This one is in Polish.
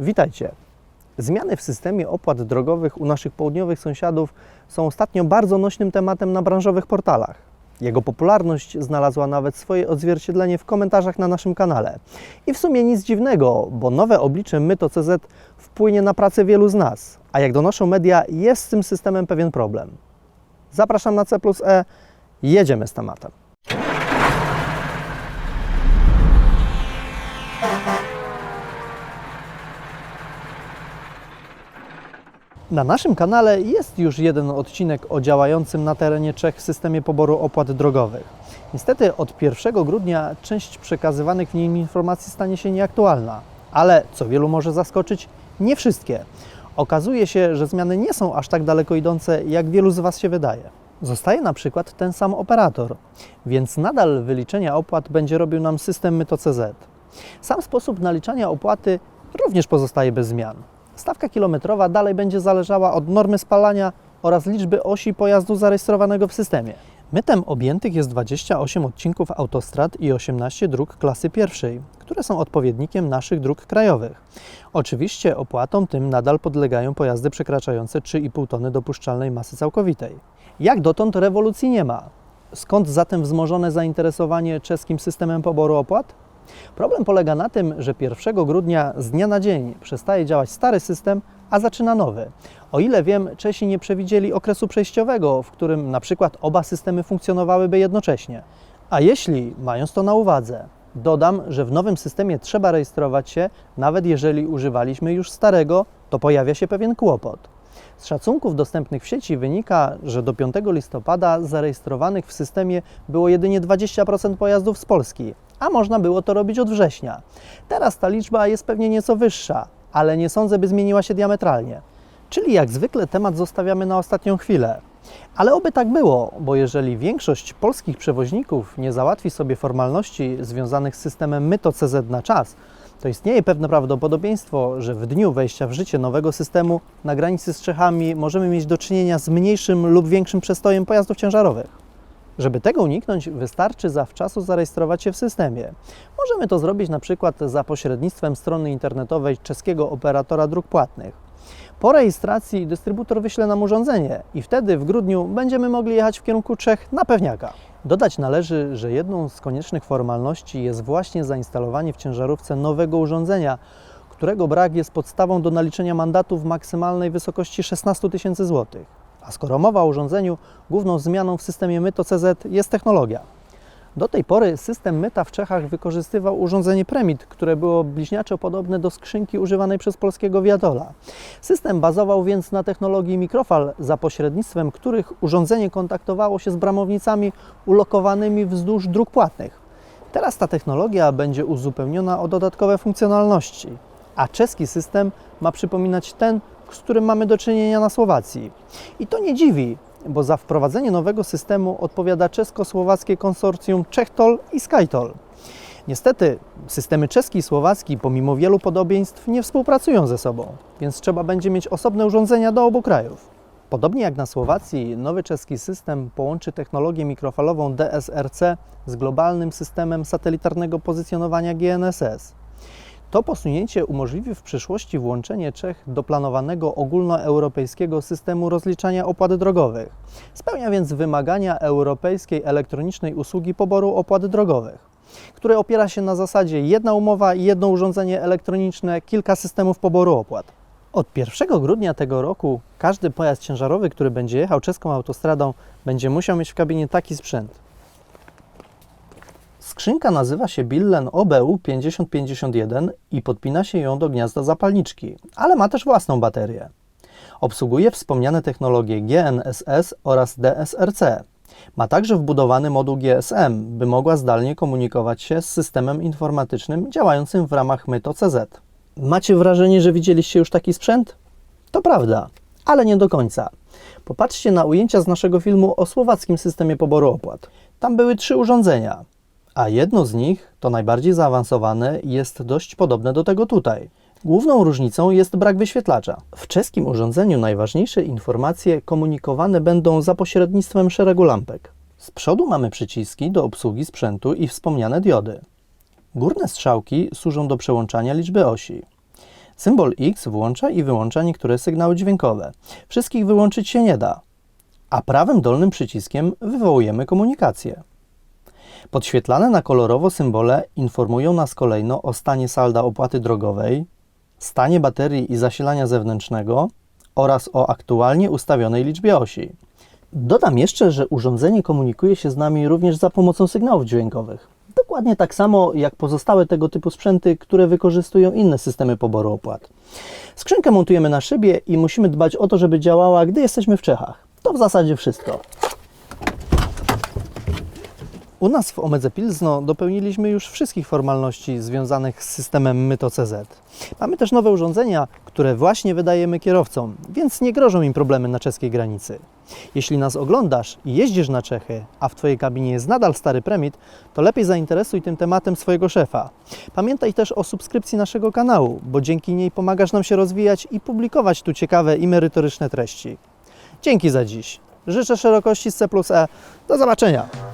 Witajcie. Zmiany w systemie opłat drogowych u naszych południowych sąsiadów są ostatnio bardzo nośnym tematem na branżowych portalach. Jego popularność znalazła nawet swoje odzwierciedlenie w komentarzach na naszym kanale. I w sumie nic dziwnego, bo nowe oblicze Myto.cz wpłynie na pracę wielu z nas, a jak donoszą media, jest z tym systemem pewien problem. Zapraszam na C plus E, jedziemy z tematem. Na naszym kanale jest już jeden odcinek o działającym na terenie Czech systemie poboru opłat drogowych. Niestety od 1 grudnia część przekazywanych w nim informacji stanie się nieaktualna, ale co wielu może zaskoczyć, nie wszystkie. Okazuje się, że zmiany nie są aż tak daleko idące, jak wielu z Was się wydaje. Zostaje na przykład ten sam operator, więc nadal wyliczenia opłat będzie robił nam system Myto.cz. Sam sposób naliczania opłaty również pozostaje bez zmian. Stawka kilometrowa dalej będzie zależała od normy spalania oraz liczby osi pojazdu zarejestrowanego w systemie. Mytem objętych jest 28 odcinków autostrad i 18 dróg klasy pierwszej, które są odpowiednikiem naszych dróg krajowych. Oczywiście opłatom tym nadal podlegają pojazdy przekraczające 3,5 tony dopuszczalnej masy całkowitej. Jak dotąd rewolucji nie ma. Skąd zatem wzmożone zainteresowanie czeskim systemem poboru opłat? Problem polega na tym, że 1 grudnia z dnia na dzień przestaje działać stary system, a zaczyna nowy. O ile wiem, Czesi nie przewidzieli okresu przejściowego, w którym na przykład oba systemy funkcjonowałyby jednocześnie. A jeśli, mając to na uwadze, dodam, że w nowym systemie trzeba rejestrować się, nawet jeżeli używaliśmy już starego, to pojawia się pewien kłopot. Z szacunków dostępnych w sieci wynika, że do 5 listopada zarejestrowanych w systemie było jedynie 20% pojazdów z Polski, a można było to robić od września. Teraz ta liczba jest pewnie nieco wyższa, ale nie sądzę, by zmieniła się diametralnie. Czyli jak zwykle temat zostawiamy na ostatnią chwilę. Ale oby tak było, bo jeżeli większość polskich przewoźników nie załatwi sobie formalności związanych z systemem Myto.cz na czas, to istnieje pewne prawdopodobieństwo, że w dniu wejścia w życie nowego systemu na granicy z Czechami możemy mieć do czynienia z mniejszym lub większym przestojem pojazdów ciężarowych. Żeby tego uniknąć, wystarczy zawczasu zarejestrować się w systemie. Możemy to zrobić na przykład za pośrednictwem strony internetowej czeskiego operatora dróg płatnych. Po rejestracji dystrybutor wyśle nam urządzenie i wtedy w grudniu będziemy mogli jechać w kierunku Czech na pewniaka. Dodać należy, że jedną z koniecznych formalności jest właśnie zainstalowanie w ciężarówce nowego urządzenia, którego brak jest podstawą do naliczenia mandatu w maksymalnej wysokości 16 tysięcy złotych. A skoro mowa o urządzeniu, główną zmianą w systemie Myto.cz jest technologia. Do tej pory system Myta w Czechach wykorzystywał urządzenie Premit, które było bliźniaczo podobne do skrzynki używanej przez polskiego Viatola. System bazował więc na technologii mikrofal, za pośrednictwem których urządzenie kontaktowało się z bramownicami ulokowanymi wzdłuż dróg płatnych. Teraz ta technologia będzie uzupełniona o dodatkowe funkcjonalności, a czeski system ma przypominać ten, z którym mamy do czynienia na Słowacji. I to nie dziwi, bo za wprowadzenie nowego systemu odpowiada czesko-słowackie konsorcjum Czechtol i Skytol. Niestety systemy czeski i słowacki pomimo wielu podobieństw nie współpracują ze sobą, więc trzeba będzie mieć osobne urządzenia do obu krajów. Podobnie jak na Słowacji, nowy czeski system połączy technologię mikrofalową DSRC z globalnym systemem satelitarnego pozycjonowania GNSS. To posunięcie umożliwi w przyszłości włączenie Czech do planowanego ogólnoeuropejskiego systemu rozliczania opłat drogowych. Spełnia więc wymagania europejskiej elektronicznej usługi poboru opłat drogowych, które opiera się na zasadzie jedna umowa jedno urządzenie elektroniczne, kilka systemów poboru opłat. Od 1 grudnia tego roku każdy pojazd ciężarowy, który będzie jechał czeską autostradą, będzie musiał mieć w kabinie taki sprzęt. Skrzynka nazywa się Billen OBU 5051 i podpina się ją do gniazda zapalniczki, ale ma też własną baterię. Obsługuje wspomniane technologie GNSS oraz DSRC. Ma także wbudowany moduł GSM, by mogła zdalnie komunikować się z systemem informatycznym działającym w ramach Myto.cz. Macie wrażenie, że widzieliście już taki sprzęt? To prawda, ale nie do końca. Popatrzcie na ujęcia z naszego filmu o słowackim systemie poboru opłat. Tam były trzy urządzenia, a jedno z nich, to najbardziej zaawansowane, jest dość podobne do tego tutaj. Główną różnicą jest brak wyświetlacza. W czeskim urządzeniu najważniejsze informacje komunikowane będą za pośrednictwem szeregu lampek. Z przodu mamy przyciski do obsługi sprzętu i wspomniane diody. Górne strzałki służą do przełączania liczby osi. Symbol X włącza i wyłącza niektóre sygnały dźwiękowe. Wszystkich wyłączyć się nie da, a prawym dolnym przyciskiem wywołujemy komunikację. Podświetlane na kolorowo symbole informują nas kolejno o stanie salda opłaty drogowej, stanie baterii i zasilania zewnętrznego oraz o aktualnie ustawionej liczbie osi. Dodam jeszcze, że urządzenie komunikuje się z nami również za pomocą sygnałów dźwiękowych. Dokładnie tak samo jak pozostałe tego typu sprzęty, które wykorzystują inne systemy poboru opłat. Skrzynkę montujemy na szybie i musimy dbać o to, żeby działała, gdy jesteśmy w Czechach. To w zasadzie wszystko. U nas w Omedze Pilzno dopełniliśmy już wszystkich formalności związanych z systemem Myto.cz. Mamy też nowe urządzenia, które właśnie wydajemy kierowcom, więc nie grożą im problemy na czeskiej granicy. Jeśli nas oglądasz i jeździsz na Czechy, a w Twojej kabinie jest nadal stary premit, to lepiej zainteresuj tym tematem swojego szefa. Pamiętaj też o subskrypcji naszego kanału, bo dzięki niej pomagasz nam się rozwijać i publikować tu ciekawe i merytoryczne treści. Dzięki za dziś. Życzę szerokości z C plus E. Do zobaczenia!